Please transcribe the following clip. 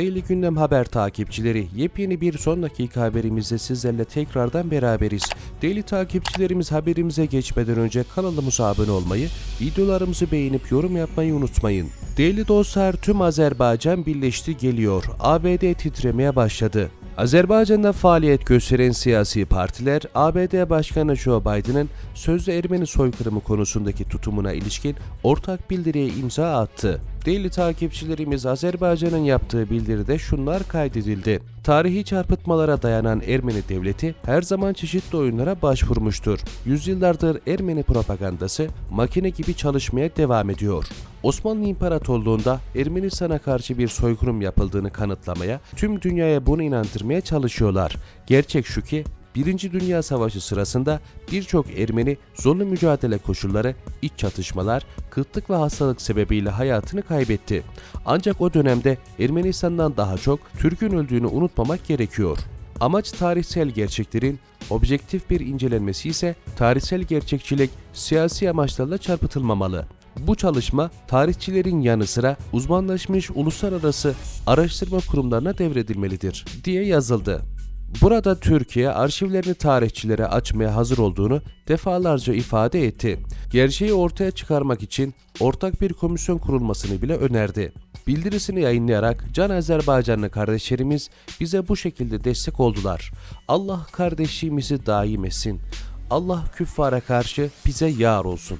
Daily Gündem Haber takipçileri yepyeni bir son dakika haberimizde sizlerle tekrardan beraberiz. Daily takipçilerimiz haberimize geçmeden önce kanalımıza abone olmayı, videolarımızı beğenip yorum yapmayı unutmayın. Daily dostlar tüm Azerbaycan birleşti geliyor. ABD titremeye başladı. Azerbaycan'da faaliyet gösteren siyasi partiler ABD Başkanı Joe Biden'ın sözde Ermeni soykırımı konusundaki tutumuna ilişkin ortak bildiriye imza attı. Daily takipçilerimiz Azerbaycan'ın yaptığı bildiride şunlar kaydedildi. Tarihi çarpıtmalara dayanan Ermeni devleti her zaman çeşitli oyunlara başvurmuştur. Yüzyıllardır Ermeni propagandası makine gibi çalışmaya devam ediyor. Osmanlı İmparatorluğu'nda Ermenistan'a karşı bir soykırım yapıldığını kanıtlamaya, tüm dünyaya bunu inandırmaya çalışıyorlar. Gerçek şu ki Birinci Dünya Savaşı sırasında birçok Ermeni zorlu mücadele koşulları, iç çatışmalar, kıtlık ve hastalık sebebiyle hayatını kaybetti. Ancak o dönemde Ermenistan'dan daha çok Türk'ün öldüğünü unutmamak gerekiyor. Amaç tarihsel gerçeklerin objektif bir incelenmesi ise tarihsel gerçekçilik siyasi amaçlarla çarpıtılmamalı. Bu çalışma tarihçilerin yanı sıra uzmanlaşmış uluslararası araştırma kurumlarına devredilmelidir diye yazıldı. Burada Türkiye arşivlerini tarihçilere açmaya hazır olduğunu defalarca ifade etti. Gerçeği ortaya çıkarmak için ortak bir komisyon kurulmasını bile önerdi. Bildirisini yayınlayarak Can Azerbaycanlı kardeşlerimiz bize bu şekilde destek oldular. Allah kardeşliğimizi daim etsin. Allah küffara karşı bize yar olsun.